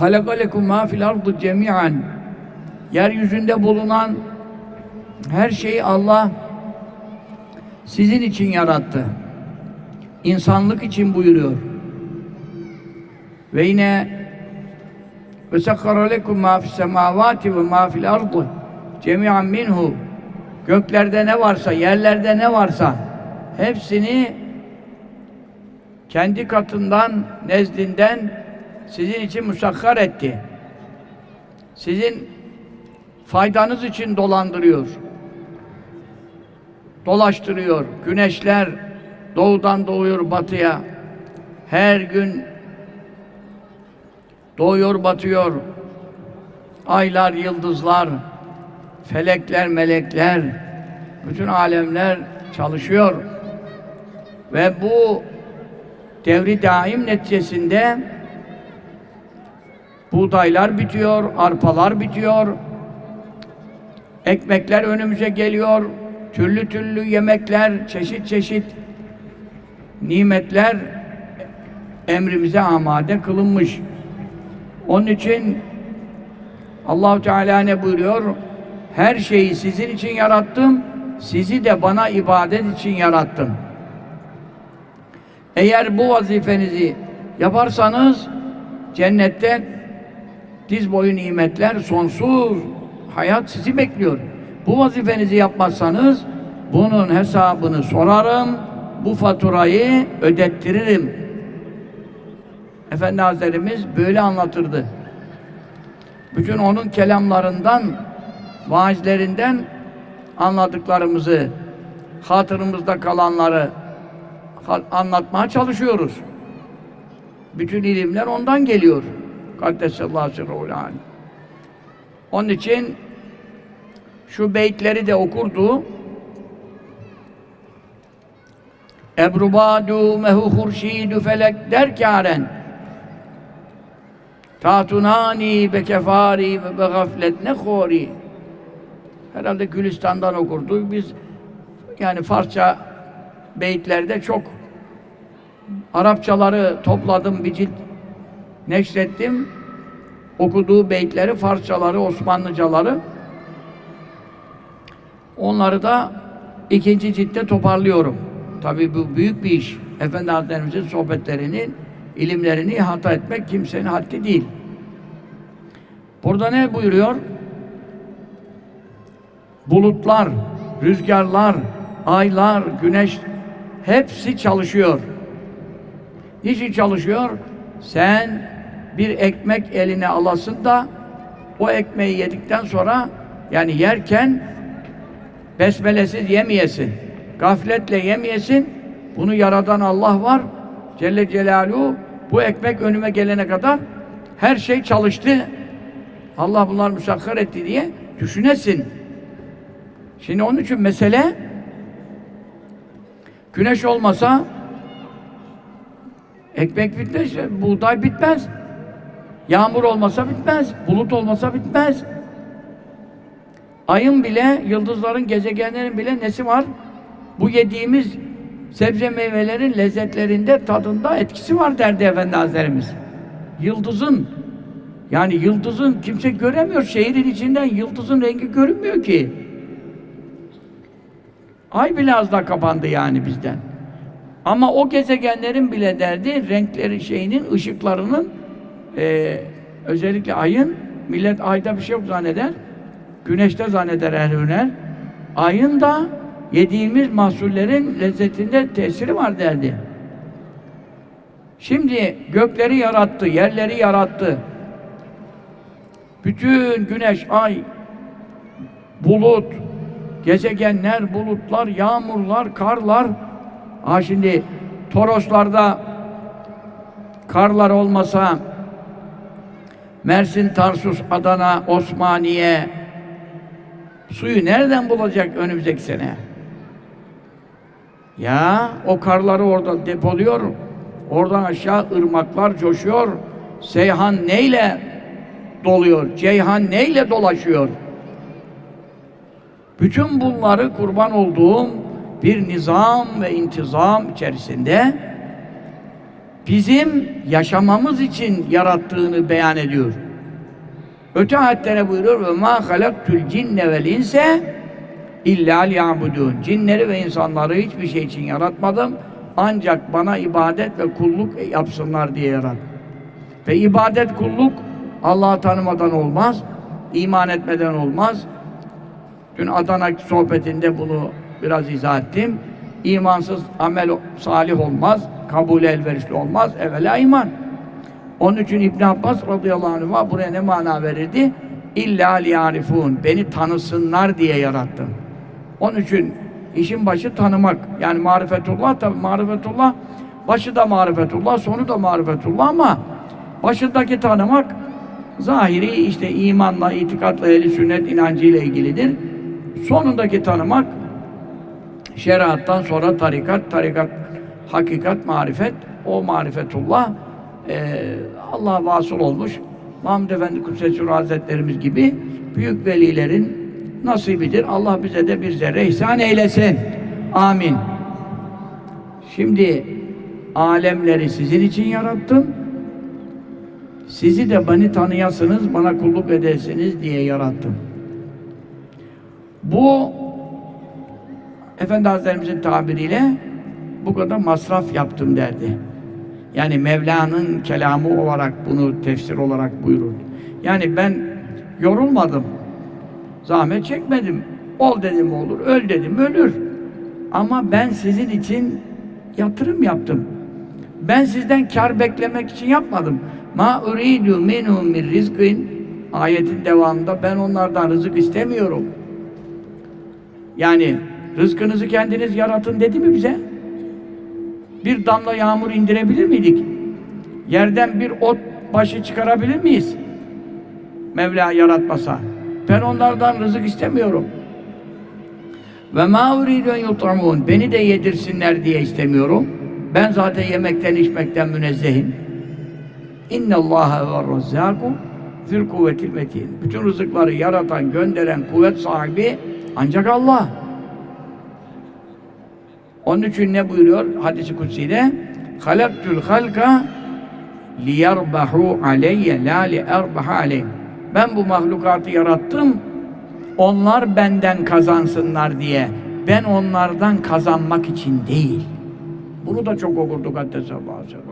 halaka lekum ma fil ardı cemi'an yeryüzünde bulunan her şeyi Allah sizin için yarattı. İnsanlık için buyuruyor. Ve yine ve sekkara lekum ma fis semavati ve ma fil ardı minhu göklerde ne varsa, yerlerde ne varsa hepsini kendi katından, nezdinden sizin için musakkar etti. Sizin faydanız için dolandırıyor. Dolaştırıyor. Güneşler doğudan doğuyor batıya. Her gün doğuyor batıyor. Aylar, yıldızlar, felekler, melekler, bütün alemler çalışıyor. Ve bu devri daim neticesinde buğdaylar bitiyor, arpalar bitiyor, ekmekler önümüze geliyor, türlü türlü yemekler, çeşit çeşit nimetler emrimize amade kılınmış. Onun için Allahu Teala ne buyuruyor? Her şeyi sizin için yarattım, sizi de bana ibadet için yarattım. Eğer bu vazifenizi yaparsanız cennette diz boyu nimetler, sonsuz hayat sizi bekliyor. Bu vazifenizi yapmazsanız bunun hesabını sorarım, bu faturayı ödettiririm. Efendi Hazretlerimiz böyle anlatırdı. Bütün onun kelamlarından, vaazlerinden anladıklarımızı, hatırımızda kalanları anlatmaya çalışıyoruz. Bütün ilimler ondan geliyor. Kaddesallahu sirruhul. Onun için şu beytleri de okurdu. Ebrubadu mehu hurşidu felek derkâren Tatunani be kefari ve be gaflet ne khori Herhalde Gülistan'dan okurdu. Biz yani Farsça beytlerde çok Arapçaları topladım bir cilt neşrettim. Okuduğu beytleri, Farsçaları, Osmanlıcaları onları da ikinci ciltte toparlıyorum. Tabii bu büyük bir iş. Efendi Hazretlerimizin sohbetlerinin ilimlerini ihata etmek kimsenin haddi değil. Burada ne buyuruyor? Bulutlar, rüzgarlar, aylar, güneş hepsi çalışıyor. Niçin çalışıyor? Sen bir ekmek eline alasın da o ekmeği yedikten sonra yani yerken besmelesiz yemeyesin. Gafletle yemeyesin. Bunu yaradan Allah var. Celle Celaluhu bu ekmek önüme gelene kadar her şey çalıştı. Allah bunlar müsakkar etti diye düşünesin. Şimdi onun için mesele güneş olmasa ekmek bitmez, buğday bitmez. Yağmur olmasa bitmez, bulut olmasa bitmez. Ayın bile, yıldızların, gezegenlerin bile nesi var? Bu yediğimiz sebze meyvelerin lezzetlerinde, tadında etkisi var derdi Efendi Hazretlerimiz. Yıldızın, yani yıldızın kimse göremiyor. Şehrin içinden yıldızın rengi görünmüyor ki. Ay bile az da kapandı yani bizden. Ama o gezegenlerin bile derdi renkleri şeyinin, ışıklarının eee, özellikle ayın millet ayda bir şey yok zanneder. Güneşte zanneder her hüner. Ayın da yediğimiz mahsullerin lezzetinde tesiri var derdi. Şimdi gökleri yarattı, yerleri yarattı. Bütün güneş, ay, bulut, gezegenler, bulutlar, yağmurlar, karlar. Ha şimdi Toroslarda karlar olmasa Mersin, Tarsus, Adana, Osmaniye suyu nereden bulacak önümüzdeki sene? Ya o karları orada depoluyor. Oradan aşağı ırmaklar coşuyor. Seyhan neyle doluyor? Ceyhan neyle dolaşıyor? Bütün bunları kurban olduğum bir nizam ve intizam içerisinde bizim yaşamamız için yarattığını beyan ediyor. Öte ayetlere buyuruyor ve ma halaktul cinne vel inse illa liyabudun. Cinleri ve insanları hiçbir şey için yaratmadım. Ancak bana ibadet ve kulluk yapsınlar diye yarattım. Ve ibadet kulluk Allah'ı tanımadan olmaz. iman etmeden olmaz. Dün Adana sohbetinde bunu biraz izah ettim. İmansız amel salih olmaz, kabul elverişli olmaz, evvela iman. Onun için İbn Abbas radıyallahu anh buraya ne mana verirdi? İlla liyarifun. Beni tanısınlar diye yarattım. Onun için işin başı tanımak. Yani marifetullah tabi marifetullah başı da marifetullah, sonu da marifetullah ama başındaki tanımak zahiri işte imanla, itikatla, ehli sünnet inancıyla ilgilidir. Sonundaki tanımak şeriattan sonra tarikat, tarikat, hakikat, marifet, o marifetullah e, Allah'a vasıl olmuş Mahmud Efendi Kudsesi Hazretlerimiz gibi büyük velilerin nasibidir. Allah bize de bir zerre ihsan eylesin. Amin. Şimdi alemleri sizin için yarattım. Sizi de beni tanıyasınız, bana kulluk edesiniz diye yarattım. Bu Efendi Hazretlerimizin tabiriyle bu kadar masraf yaptım derdi. Yani Mevla'nın kelamı olarak bunu tefsir olarak buyurur. Yani ben yorulmadım. Zahmet çekmedim. Ol dedim olur, öl dedim ölür. Ama ben sizin için yatırım yaptım. Ben sizden kar beklemek için yapmadım. Ma uridu minhum min rizkin ayetin devamında ben onlardan rızık istemiyorum. Yani rızkınızı kendiniz yaratın dedi mi bize? Bir damla yağmur indirebilir miydik? Yerden bir ot başı çıkarabilir miyiz? Mevla yaratmasa. Ben onlardan rızık istemiyorum. Ve ma uridu en yut'amun. Beni de yedirsinler diye istemiyorum. Ben zaten yemekten içmekten münezzehim. İnne Allaha ve razzaku fil kuvvetil metin. Bütün rızıkları yaratan, gönderen kuvvet sahibi ancak Allah. Onun için ne buyuruyor hadisi kutsi'de? Halaktul halka liyerbahu aleyye la li erbaha aleyhim. Ben bu mahlukatı yarattım. Onlar benden kazansınlar diye. Ben onlardan kazanmak için değil. Bunu da çok okurduk Haddesallahu aleyhi ve sellem.